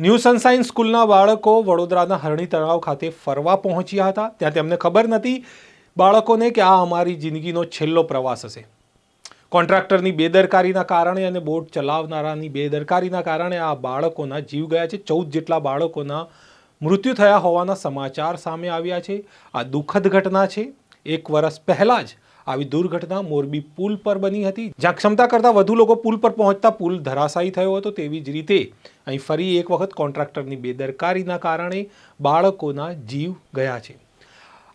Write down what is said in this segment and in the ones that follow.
New sunshine સ્કૂલના બાળકો વડોદરાના હરણી તળાવ ખાતે ફરવા પહોંચ્યા હતા. ત્યાં તેમને ખબર નથી બાળકોને કે આ અમારી જિંદગીનો છેલ્લો પ્રવાસ હશે. કોન્ટ્રાક્ટરની બેદરકારીના કારણે અને બોટ ચલાવનારાની બેદરકારીના કારણે આ બાળકોના જીવ ગયા છે. ચૌદ જેટલા બાળકોના મૃત્યુ થયા હોવાના સમાચાર સામે આવ્યા છે. આ દુઃખદ ઘટના છે. એક વર્ષ પહેલાં જ આવી દુર્ઘટના મોરબી પુલ પર બની હતી, જ્યાં ક્ષમતા કરતાં વધુ લોકો પુલ પર પહોંચતા પુલ ધરાશાયી થયો હતો તેવી જ રીતે. અહીં ફરી એક વખત કોન્ટ્રાક્ટરની બેદરકારીના કારણે બાળકોના જીવ ગયા છે.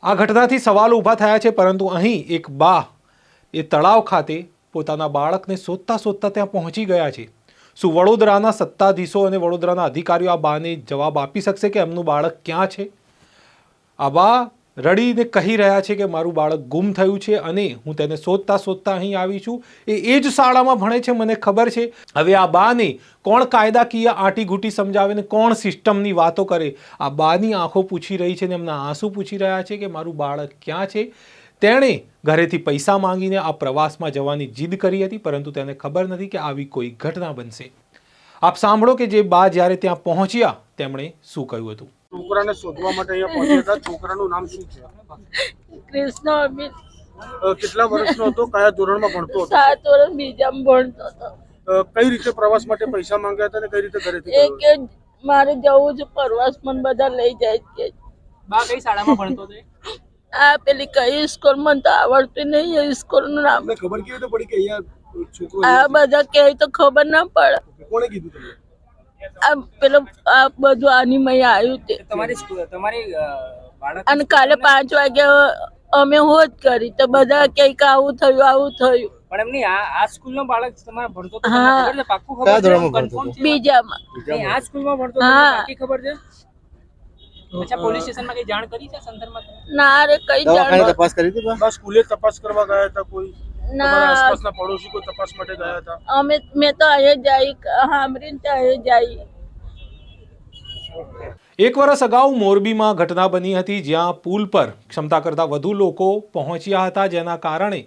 આ ઘટનાથી સવાલો ઊભા થયા છે, પરંતુ અહીં એક બા એ તળાવ ખાતે પોતાના બાળકને શોધતા શોધતા ત્યાં પહોંચી ગયા છે. શું વડોદરાના સત્તાધીશો અને વડોદરાના અધિકારીઓ આ બાને જવાબ આપી શકશે કે એમનું બાળક ક્યાં છે? આ બા રડીને કહી રહ્યા છે કે મારું બાળક ગુમ થયું છે અને હું તેને શોધતા શોધતા અહીં આવી છું. એ એ જ શાળામાં ભણે છે, મને ખબર છે. હવે આ બાને કોણ કાયદાકીય આંટીઘૂંટી સમજાવે ને કોણ સિસ્ટમની વાતો કરે? આ બાની આંખો પૂછી રહી છે ને એમના આંસુ પૂછી રહ્યા છે કે મારું બાળક ક્યાં છે? તેણે ઘરેથી પૈસા માંગીને આ પ્રવાસમાં જવાની જીદ કરી હતી, પરંતુ તેને ખબર નથી કે આવી કોઈ ઘટના બનશે. આપ સાંભળો કે જે બા જ્યારે ત્યાં પહોંચ્યા, તેમણે શું કહ્યું હતું? છોકરાને શોધવા માટે અહીંયા પહોંચ્યા હતા. છોકરાનું નામ શું છે? કૃષ્ણ અમિત. કેટલા વર્ષનો હતો? કયા ધોરણમાં ભણતો હતો? સાત વર્ષ બીજામાં ભણતો હતો. કઈ રીતે પ્રવાસ માટે પૈસા માંગ્યા હતા અને કઈ રીતે ઘરેથી એ કે મારે જવું છે પ્રવાસ મને બધા લઈ જાય છે બા કઈ શાળામાં ભણતો હતો આ પેલી કઈ સ્કૂલ મને તો આવડતી નહીં એ સ્કૂલનું નામ ખબર કેવી રીતે પડી કે અહીંયા છોકરો આ બધા કે તો ખબર ના પડે. કોણે કીધું તમને? પેલો આ બધું આની આવ્યું તે. તમારી તમારી અને કાલે પાંચ વાગ્યા અમે હોત કરી તો બધા ક્યાંક આવું થયું આવું થયું. પણ એમની આ આ સ્કૂલનો બાળક તમારે ભણતો હા. તમને પાક્કું ખબર છે? બીજામાં. આ સ્કૂલમાં ભણતો હા. પાકી ખબર છે? અચ્છા પોલીસ સ્ટેશનમાં કઈ જાણ કરી છે સંદર્ભમાં ના રે કઈ જાણ બસ સ્કૂલે તપાસ કરવા ગયા હતા કોઈ? ના. આસપાસના પડોશી કોઈ તપાસ માટે ગયા હતા? અમે મેં તો અહીંયા જઈ સાંભળીને ત્યાં જઈ એક વર્ષ અગાઉ મોરબીમાં ઘટના બની હતી જ્યાં પુલ પર ક્ષમતા કરતાં વધુ લોકો પહોંચ્યા હતા જેના કારણે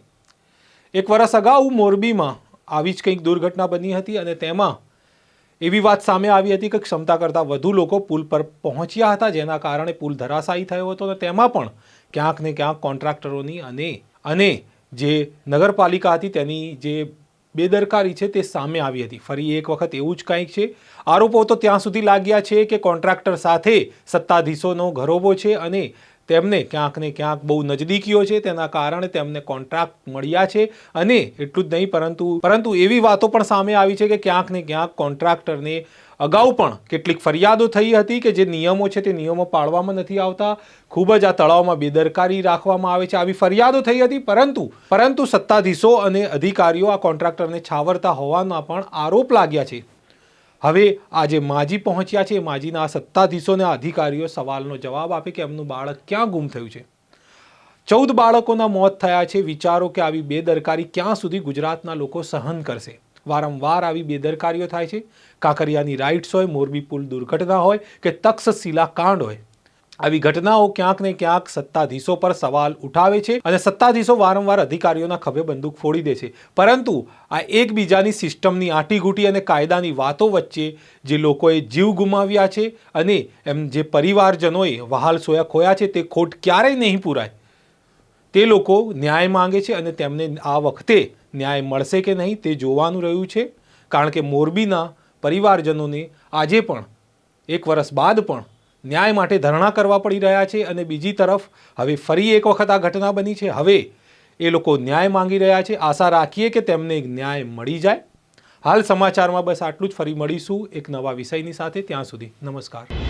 એક વર્ષ અગાઉ મોરબીમાં આવી જ કંઈક દુર્ઘટના બની હતી અને તેમાં એવી વાત સામે આવી હતી કે ક્ષમતા કરતાં વધુ લોકો પુલ પર પહોંચ્યા હતા જેના કારણે પુલ ધરાશાયી થયો હતો અને તેમાં પણ ક્યાંક ને ક્યાંક કોન્ટ્રાક્ટરોની અને અને જે નગરપાલિકા હતી તેની જે બેદરકારી છે તે સામે આવી હતી. ફરી એક વખત એવું જ કંઈક છે. આરોપો તો ત્યાં સુધી લાગ્યા છે કે કોન્ટ્રાક્ટર સાથે સત્તાધીશોનો ઘરોબો છે અને તેમને ક્યાંક ને ક્યાંક બહુ નજદીકીઓ છે, તેના કારણે તેમને કોન્ટ્રાક્ટ મળ્યા છે અને એટલું જ નહીં, પરંતુ પરંતુ એવી વાતો પણ સામે આવી છે કે ક્યાંક ને ક્યાંક કોન્ટ્રાક્ટરને અગાઉ પણ કેટલીક ફરિયાદો થઈ હતી કે જે નિયમો છે તે નિયમો પાળવામાં નથી આવતા. ખૂબ જ આ તળાવમાં બેદરકારી રાખવામાં આવે છે. આવી ફરિયાદો થઈ હતી, પરંતુ પરંતુ સત્તાધીશો અને અધિકારીઓ આ કોન્ટ્રાક્ટરને છાવરતા હોવાના પણ આરોપ લાગ્યા છે. હવે આજે માજી પહોંચ્યા છે. માજીના આ સત્તાધીશોને અધિકારીઓ સવાલનો જવાબ આપે કે એમનું બાળક ક્યાં ગુમ થયું છે? ચૌદ બાળકોના મોત થયા છે. વિચારો કે આવી બેદરકારી ક્યાં સુધી ગુજરાતના લોકો સહન કરશે? વારંવાર આવી બેદરકારીઓ થાય છે. કાંકરિયાની રાઇટ્સ હોય, મોરબી પુલ દુર્ઘટના હોય કે તક્ષશિલા કાંડ હોય આવી ઘટનાઓ ક્યાંક ને ક્યાંક સત્તાધીશો પર સવાલ ઉઠાવે છે અને સત્તાધીશો વારંવાર અધિકારીઓના ખભે બંદૂક ફોડી દે છે. પરંતુ આ એકબીજાની સિસ્ટમની આંટીઘૂંટી અને કાયદાની વાતો વચ્ચે જે લોકોએ જીવ ગુમાવ્યા છે અને એમ જે પરિવારજનોએ વહાલ સોયા ખોયા છે તે ખોટ ક્યારેય નહીં પૂરાય. તે લોકો ન્યાય માંગે છે અને તેમને આ વખતે ન્યાય મળશે કે નહીં તે જોવાનું રહ્યું છે. કારણ કે મોરબીના પરિવારજનોને આજે પણ, એક વર્ષ બાદ પણ ન્યાય માટે ધરણા કરવા પડી રહ્યા છે અને બીજી તરફ હવે ફરી એક વખત આ ઘટના બની છે. હવે એ લોકો ન્યાય માંગી રહ્યા છે. આશા રાખીએ કે તેમને ન્યાય મળી જાય. હાલ સમાચારમાં બસ આટલું જ. ફરી મળીશું એક નવા વિષયની સાથે. ત્યાં સુધી નમસ્કાર.